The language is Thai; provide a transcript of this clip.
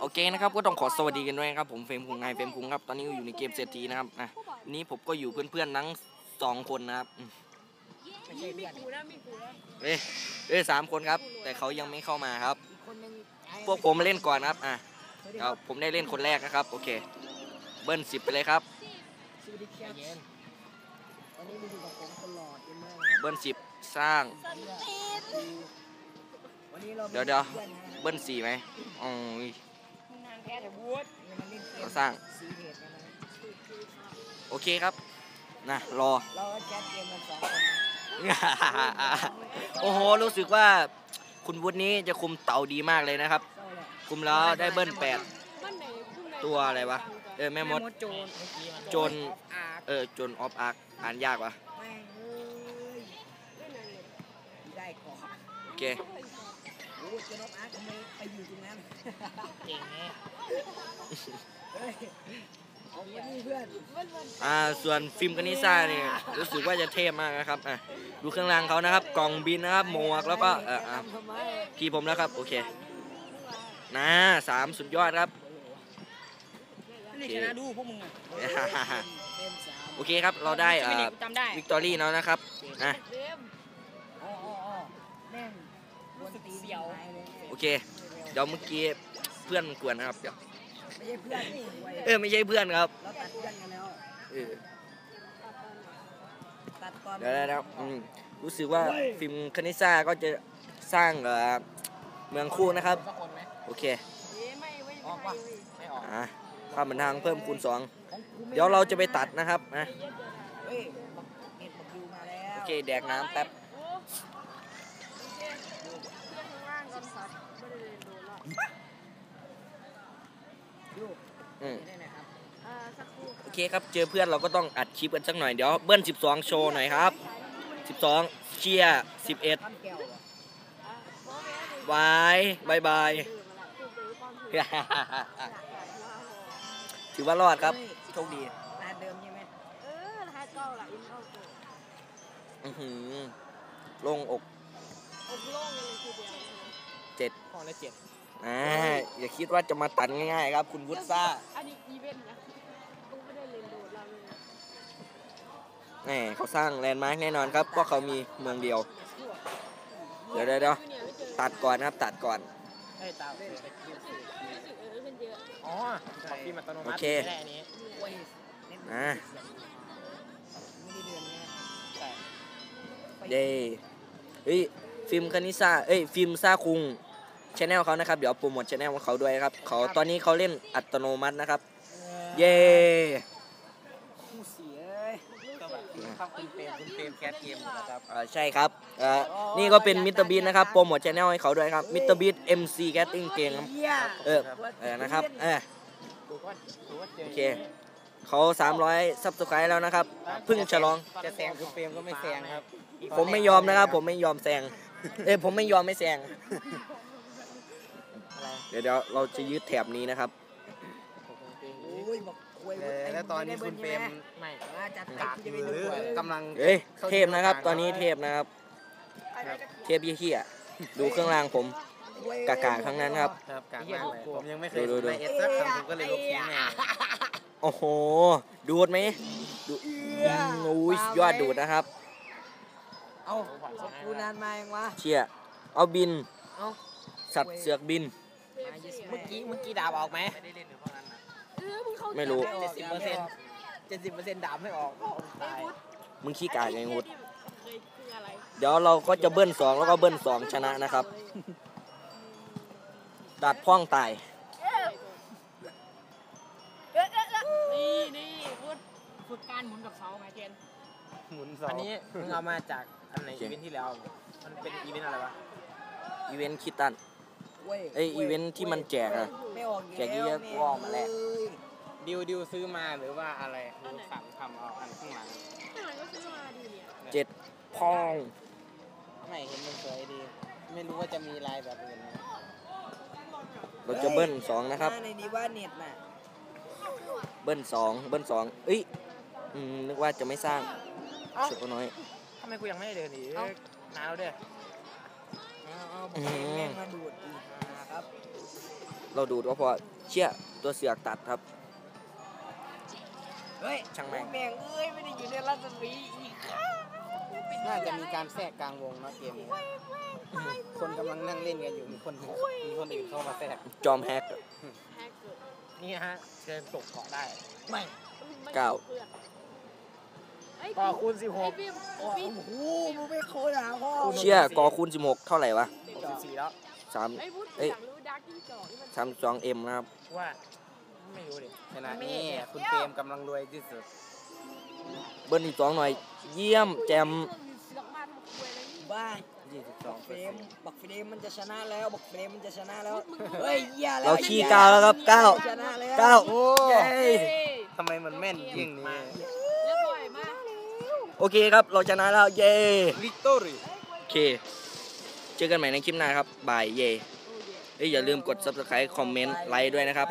โอเคนะครับก็ต้องขอสวัสดีกันด้วยครับผมเฟรมคุงไงเฟรมคุงครับตอนนี้อยู่ในเกมเศรษฐีนะครับนะวันนี้ผมก็อยู่เพื่อนๆทั้งสองคนนะครับไม่ใช่เพื่อนเอ้ยเอ้ยสามคนครับ แต่เขายังไม่เข้ามาครับ พวกผมมาเล่นก่อนครับอะเดี๋คยวรับผมได้เล่นคนแรกนะครับ โอเค เบิ้ลสิบไปเลยครับเบิ้ลสิบสร้างเดี๋ยวเดี๋ยวเบิ้ลสี่ไหมอ๋อ มันเล่นเกมเราสร้างซีเฮดกันนะครับโอเคครับนะรอเราก็แคสเกมกันสองคนนะโอ้โห รู้สึกว่าคุณวุฒินี้จะคุมเต่าดีมากเลยนะครับเศร้าเลยคุมแล้วได้เบิ้ลแปดบ้านไหนพุ่งไหนตัวอะไรวะ เออ แม่มด โจรเมื่อกี้มันโจรอาร์เออจนออฟอาร์อ่านยากวะแม่งเอ้ยเล่ นอะไรเนี่ยได้ก่อนโอเคโอ้ยโจรอาร์ทำไมไปอยู่ตรงนั้นเก่งไงเฮ้ยเอามานี่เพื่อนอ่าส่วนฟิล์มกานิซ่าเนี่ยรู้สึกว่าจะเทพมากนะครับอะดูเครื่องรางเขานะครับ กล่องบินนะครับหมวกแล้วก็เอออะทำไมพี่ผมแล้วครับ โอเคนะสามสุดยอดครับนี่ชนะดูพวกมึงอะเล่นสามโอเคครับเราได้อ่าไม่หนีกูจำได้วิกตอรี่แล้วนะครับนะเล่มอ๋ออ๋ออ๋อแม่ง กวนตีนเสียวตายเลยโอเค เดี๋ยวเมื่อกี้เพื่อนกวนนะครับเดี๋ยวไม่ใช่เพื่อนนี่เว้ยเออไม่ใช่เพื่อนครับเราตัดเพื่อนกันแล้วเออตัดตอนเดี๋ยวได้แล้วอืมรู้สึกว่าฟิล์มคานิซ่าก็จะสร้างเอ่อเมืองคู่นะครับ สักคนไหมโอเคเอ๊ะไม่ไม่ออกปะไม่ออกอะความบันเทิงเพิ่มคูณสองของกูไม่เดี๋ยวเราจะไปตัดนะครับนะเฮ้ยบักเน็ตบักยูมาแล้ว โอเค แดกน้ำแป๊บ โอ้โอเคเพื่อนข้างล่างก็สัตว์ไม่ได้เล่นโดนหรอก ยูอืมได้ไหมครับอ่าสักครู่โอเคครับ เจอเพื่อนเราก็ต้องอัดคลิปกันสักหน่อย เดี๋ยวเบิ้ล12 โชว์หน่อยครับ 12 เชียร์11ท่านแก้วอะบายบายบาย ถือว่ารอดครับเฮ้ยโชคดีรหัสเดิมใช่ไหมเออรหัสเก้าล่ะอินเข้าเกิดอื้อหือโล่งอก อบโล่งเลยทีเดียวเจ็ดของละเจ็ด อ่าอย่าคิดว่าจะมาตัดง่ายๆครับ คุณวุฒิซ่าอันนี้อีเวนต์นะกูไม่ได้เล่นโดดเราเลยนะแหมเขาสร้างแลนด์มาร์กแน่นอนครับเพราะเขามีเมืองเดียว เดี๋ยวเดี๋ยวเดี๋ยวตัดก่อนนะครับตัดก่อน ไอ้ตาเออขึ้นเยอะอ๋อของฟิล์อัตโนมัติโอเค ไม่ได้อันนี้โอ้ยเน็ตอ่าไม่ได้เดือนเนี่ยใช่เย้เฮ้ยฟิล์มคานิซ่าเอ้ยฟิล์มซ่าคุง ชแนลเขานะครับ เดี๋ยวโปรโมทชแนลของเขาด้วยครับเขาตอนนี้เขาเล่นอัตโนมัตินะครับ เย้คู่เสียเอ้ยก็แบบเข้าคุณเปรมคุณเปรมแคสเกมนะครับอ่าใช่ครับอ่านี่ก็เป็นมิสเตอร์บีนะครับโปรโมทชแนลให้เขาด้วยครับมิสเตอร์บีเอ็มซีแคสติ้งเกมครับเหี้ยเออเออนะครับเออดูว่าดูว่าเจอโอเคเขา300ซับสไครต์แล้วนะครับเพิ่งฉลองจะแซงคุณเปรมก็ไม่แซงครับ ผมไม่ยอมนะครับ ผมไม่ยอมแซงเอ้ยผมไม่ยอมไม่แซง เดี๋ยวเดี๋ยวเราจะยึดแถบนี้นะครับ โอ้ยบอกควยเออแล้วตอนนี้คุณเปรมไม่อ่าจัดกากอยู่หรือกำลังเอ้ยเทพนะครับ ตอนนี้เทพนะครับ เทพเฮี้ยๆดูเครื่องรางผมกากาทั้งนั้นครับ ครับกากมากเลยผมยังไม่เคยดูดู ในเอสสักครั้งผมก็เลยลบทิ้งแม่โอ้โห ดูดไหมดูอืมโอ้ยยอดดูดนะครับ เอาบอกกูนานมายังวะเชี่ยเอาบิน เอาสัตว์เสือกบิน เมื่อกี้เมื่อกี้ดาบออกไหมไม่ได้เล่นหรือเพราะนั้นนะเออมึงเข้าไม่รู้ เจ็ดสิบเปอร์เซ็นต์เจ็ดสิบเปอร์เซ็นต์ดาบไม่ออกตายมึงขี้กากไงวุฒเคยคืออะไรเดี๋ยวเราก็จะเบิ้ลสองแล้วก็เบิ้ลสองชนะนะครับตัดพ่องตาย นี่นี่พูดฝึกการหมุนกับเสาไงเทียนหมุนสองอันนี้มึงเอามาจากอันไหนอีเวนท์ที่แล้ว มันเป็นอีเวนท์อะไรวะ อีเวนต์คิดตัน ว้เอ้ยอีเวนต์ที่มันแจกอะ ไม่ออกแจกเยอะๆไม่กูเอามาแลกเอ้ยดิวดิวซื้อมาหรือว่าอะไรดิวสั่งทำเอาอันข้างหลังข้างหลังก็ซื้อมาดีเนี่ยเจ็ดพ่อง ไม่เห็นมันสวยดี ไม่รู้ว่าจะมีลายแบบอื่นไหมเราจะเบิ้ลสองนะครับ ในนี้ว่าเน็ตน่ะเบิ้ลสองเบิ้ลสองเอ้ยอืมนึกว่าจะไม่สร้างเอ้าสุดน้อย ทำไมกูยังไม่ได้เดินอีกเอ้านานแล้วเด้อ เอาเอาบออืกมแม่งมาดูดอีกครับ เราดูดก็พอเชี่ยตัวเสือกตัดครับ เฮ้ยช่างแม่งแม่งเอ้ยไม่ได้อยู่ในรัศมีอีกครับน่าจะมีการแทรกกลางวงเนาะเกมนี้คนกำลังนั่งเล่นกันอยู่มีคนหนึ่งมีคนอื่นเข้ามาแทรกจอมแฮกแฮกเกิดนี่ฮะเชิญตกเกาะได้ ไม่มันเก้า พื่อนไอ้ต่อคูณไอ้16บิมโอ้บิมโหมึงไม่โคตรหาพ่อเชี่ยกอคูณ16เท่าไหร่วะ64แล้วสามไอ้พุทธเอ้ยอยากรู้ดาร์กจิ้งจอกที่มันสามสองเอ็มนะครับ ว่า ไม่รู้ดิขณะนี้คุณเฟรมกำลังรวยที่สุด เบิ้ลอีกสองหน่อย เยี่ยมแจมเสือกมาทำควยอะไรนี่บ้า22เฟรมบักเฟรมมันจะชนะแล้ว บักเฟรมมันจะชนะแล้ว เฮ้ยเหี้ยแล้ว เราขี้เก้าแล้วครับเก้าชนะแล้วเก้าโอ้เย้เอ้ยทำไมมันแม่นยิ่งนี้ เรียบร้อยมาก โอเคครับ เราชนะแล้ว เย้ลิตอรี่โอเค เจอกันใหม่ในคลิปหน้าครับบายเย้โอ้ยเอ้ยอย่าลืมกด subscribe คอมเมนต์ไลค์ด้วยนะครับ